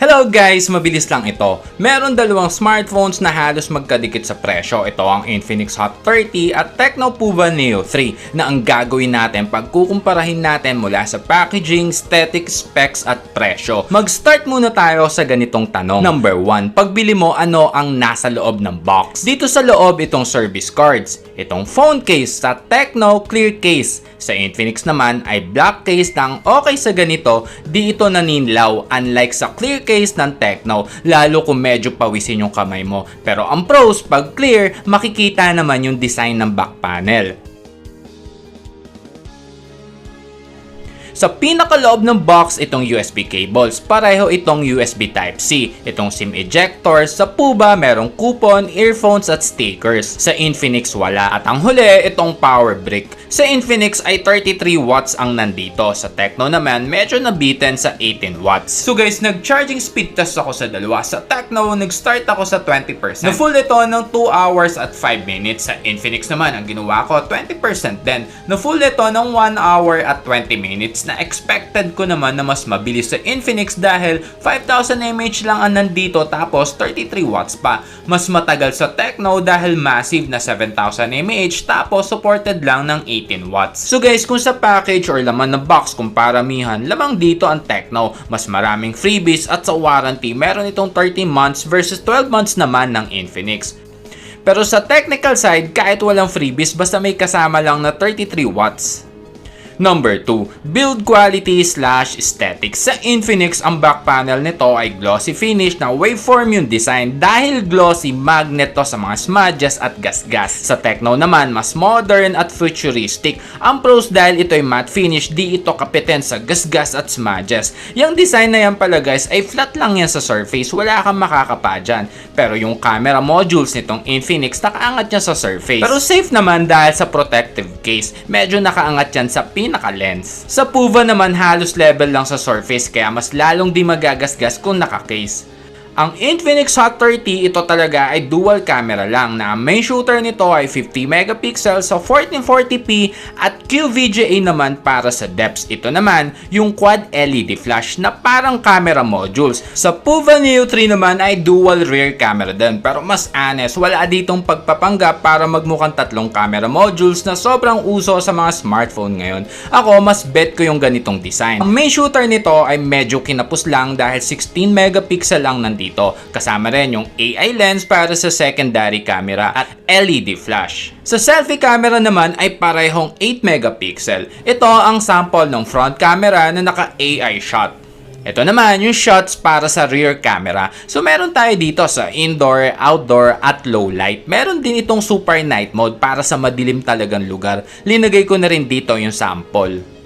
Hello guys! Mabilis lang ito. Meron dalawang smartphones na halos magkadikit sa presyo. Ito ang Infinix Hot 30 at Tecno Puva Neo 3 na ang gagawin natin pagkukumparahin natin mula sa packaging, aesthetic, specs at presyo. Mag-start muna tayo sa ganitong tanong. Number 1. Pagbili mo, ano ang nasa loob ng box? Dito sa loob itong service cards. Itong phone case sa Tecno clear case. Sa Infinix naman ay black case na okay sa ganito, di ito naninlaw unlike sa clear case ng Tecno, lalo kung medyo pawisin yung kamay mo. Pero ang pros, pag clear, makikita naman yung design ng back panel. Sa pinakaloob ng box, itong USB cables. Pareho itong USB Type-C. Itong SIM ejector. Sa Puba, merong coupon, earphones at stickers. Sa Infinix, wala. At ang huli, itong power brick. Sa Infinix ay 33 watts ang nandito. Sa Tecno naman, medyo nabitin sa 18 watts. So guys, nag-charging speed test ako sa dalawa. Sa Tecno, nag-start ako sa 20%. Na full ito ng 2 hours at 5 minutes. Sa Infinix naman, ang ginawa ko, 20% din. Na full ito ng 1 hour at 20 minutes na expected ko naman na mas mabilis sa Infinix dahil 5000 mAh lang ang nandito tapos 33 watts pa. Mas matagal sa Tecno dahil massive na 7000 mAh tapos supported lang ng 18 watts. So guys, kung sa package or laman ng box kung paramihan, lamang dito ang Tecno. Mas maraming freebies at sa warranty meron itong 13 months versus 12 months naman ng Infinix. Pero sa technical side, kahit walang freebies basta may kasama lang na 33 watts. Number 2, build quality slash aesthetics. Sa Infinix, ang back panel nito ay glossy finish na waveform yung design dahil glossy magnet to sa mga smudges at gasgas. Sa Tecno naman, mas modern at futuristic. Ang pros dahil ito ay matte finish, di ito kapitin sa gasgas at smudges. Yung design na yan pala guys ay flat lang yan sa surface, wala kang makakapa dyan. Pero yung camera modules nitong Infinix, nakaangat niya sa surface. Pero safe naman dahil sa protective case, medyo nakaangat yan sa pin naka-lens. Sa Puva naman halos level lang sa surface kaya mas lalong di magagasgas kung naka-case. Ang Infinix Hot 30 ito talaga ay dual camera lang na ang main shooter nito ay 50 megapixels sa 1440p at QVGA naman para sa depths. Ito naman yung quad LED flash na parang camera modules. Sa Puva Neo 3 naman ay dual rear camera din pero mas honest wala ditong pagpapanggap para magmukhang tatlong camera modules na sobrang uso sa mga smartphone ngayon. Ako mas bet ko yung ganitong design. Ang main shooter nito ay medyo kinapos lang dahil 16 megapixel lang nandito dito. Kasama rin yung AI lens para sa secondary camera at LED flash. Sa selfie camera naman ay parehong 8 megapixel. Ito ang sample ng front camera na naka AI shot. Ito naman yung shots para sa rear camera. So meron tayo dito sa indoor, outdoor at low light. Meron din itong super night mode para sa madilim talagang lugar. Linagay ko na rin dito yung sample.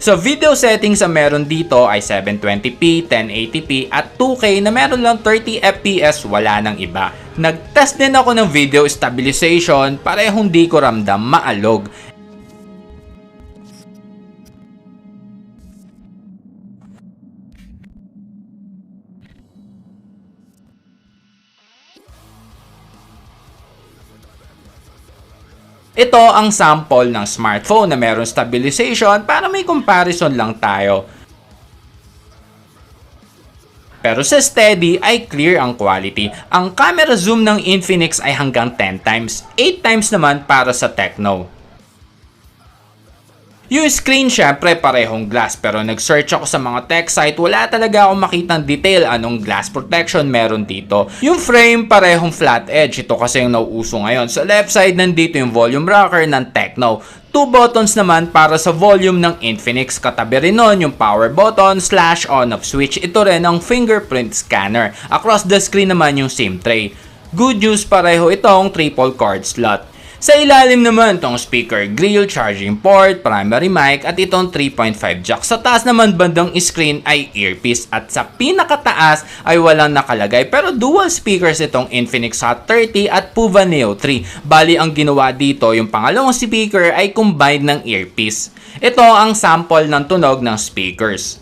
Sa video settings ang meron dito ay 720p, 1080p at 2K na meron lang 30 FPS, wala nang iba. Nag-test din ako ng video stabilization, parehong di ko ramdam maalog. Ito ang sample ng smartphone na meron stabilization para may comparison lang tayo. Pero sa steady ay clear ang quality. Ang camera zoom ng Infinix ay hanggang 10 times, 8 times naman para sa Tecno. Yung screen syempre parehong glass pero nag-search ako sa mga tech site wala talaga akong makitang detail anong glass protection meron dito. Yung frame parehong flat edge ito kasi yung nauuso ngayon. Sa left side nandito yung volume rocker ng Tecno. Two buttons naman para sa volume ng Infinix. Katabi rin nun yung power button slash on off switch. Ito rin ang fingerprint scanner. Across the screen naman yung SIM tray. Good news pareho itong triple card slot. Sa ilalim naman tong speaker grill, charging port, primary mic at itong 3.5 jack. Sa taas naman bandang screen ay earpiece at sa pinakataas ay walang nakalagay pero dual speakers itong Infinix Hot 30 at Puva Neo 3. Bali ang ginawa dito yung pangalawang speaker ay combined ng earpiece. Ito ang sample ng tunog ng speakers.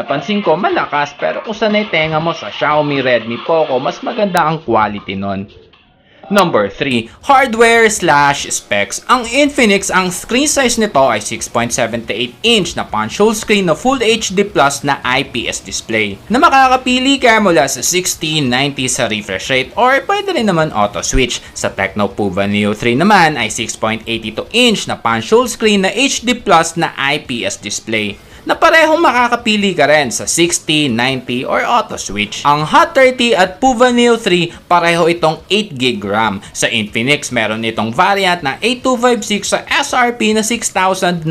Napansin ko malakas pero kung sanay tenga mo sa Xiaomi Redmi Poco, mas maganda ang quality nun. Number 3, hardware slash specs. Ang Infinix, ang screen size nito ay 6.78 inch na punch hole screen na Full HD Plus na IPS display. Na makakapili ka mula sa 60, 90 sa refresh rate or pwede rin naman auto switch. Sa Tecno Puva Neo 3 naman ay 6.82 inch na punch hole screen na HD Plus na IPS display na parehong makakapili ka rin sa 60, 90, or auto switch. Ang Hot 30 at Puva Neo 3 pareho itong 8GB RAM. Sa Infinix meron itong variant na 8256 sa SRP na 6,999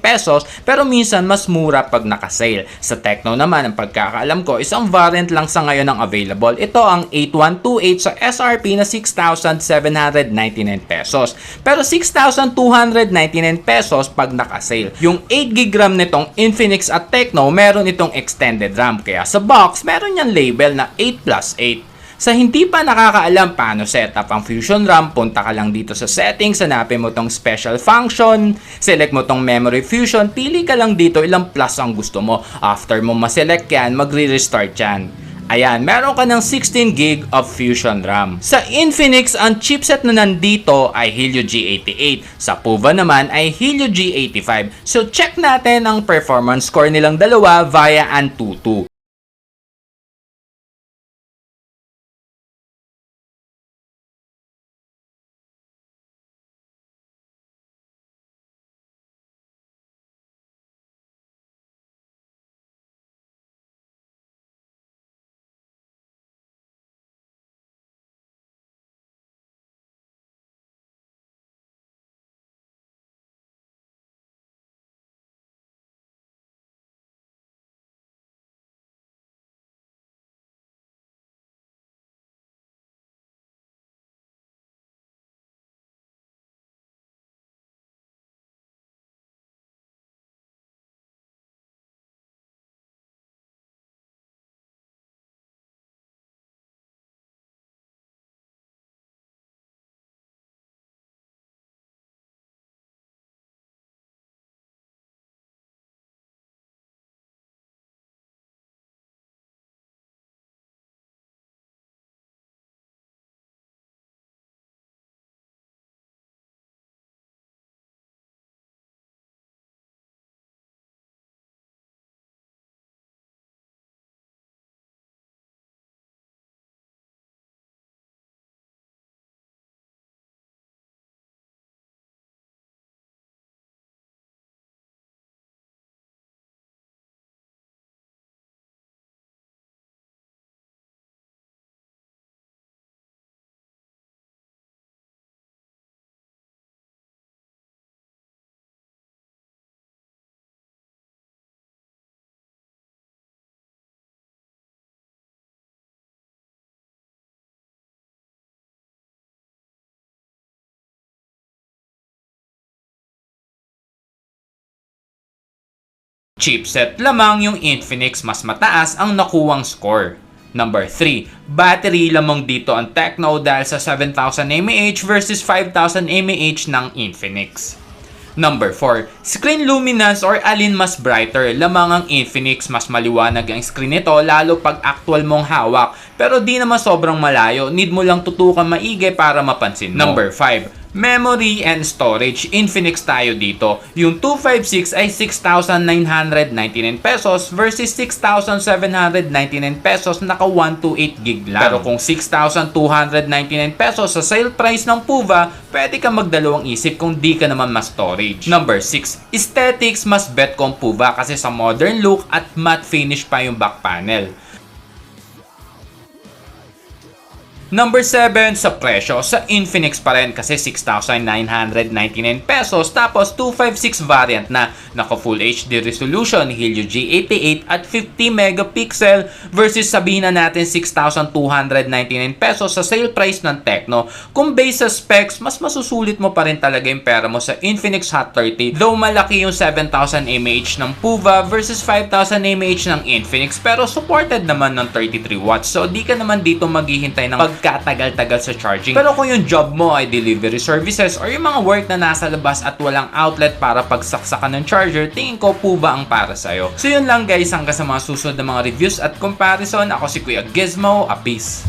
pesos pero minsan mas mura pag nakasale. Sa Tecno naman ang pagkakaalam ko isang variant lang sa ngayon ang available. Ito ang 8128 sa SRP na 6,799 pesos. Pero 6,299 pesos pag nakasale. Yung 8GB RAM nitong Infinix at Tecno, meron itong extended RAM. Kaya sa box, meron niyang label na 8 plus 8. Sa hindi pa nakakaalam paano setup ang Fusion RAM, punta ka lang dito sa settings, hanapin mo tong special function, select mo tong memory fusion, pili ka lang dito ilang plus ang gusto mo. After mo ma-select yan, magre-restart yan. Ayan, meron ka ng 16 gig of Fusion RAM. Sa Infinix, ang chipset na nandito ay Helio G88. Sa Puva naman ay Helio G85. So check natin ang performance score nilang dalawa via Antutu. Chipset lamang yung Infinix mas mataas ang nakuwang score. Number 3, battery lamang dito ang Tecno dahil sa 7000 mAh versus 5000 mAh ng Infinix. Number 4, screen luminance or alin mas brighter. Lamang ang Infinix, mas maliwanag ang screen nito lalo pag actual mong hawak. Pero di naman sobrang malayo, need mo lang tutukan maigi para mapansin mo. Number 5, memory and storage. Infinix tayo dito. Yung 256 ay 6,999 pesos versus 6,799 pesos naka 128 gig lang. Pero kung 6,299 pesos sa sale price ng Puva, pwede ka magdalawang isip kung di ka naman mas storage. Number 6, aesthetics mas bet kong Puva kasi sa modern look at matte finish pa yung back panel. Number 7 sa presyo, sa Infinix pa rin kasi 6,999 pesos tapos 256 variant na naka Full HD resolution, Helio G88 at 50 megapixel versus sabihin na natin 6,299 pesos sa sale price ng Tecno. Kung base sa specs, mas masusulit mo pa rin talaga yung pera mo sa Infinix Hot 30 though malaki yung 7,000 mAh ng Puva versus 5,000 mAh ng Infinix pero supported naman ng 33 watts so di ka naman dito maghihintay ng pagkatagal-tagal sa charging. Pero kung yung job mo ay delivery services or yung mga work na nasa labas at walang outlet para pagsaksakan ng charger, tingin ko po ba ang para sa'yo. So yun lang guys, hanggang sa mga susunod na mga reviews at comparison, ako si Kuya Gizmo, a peace.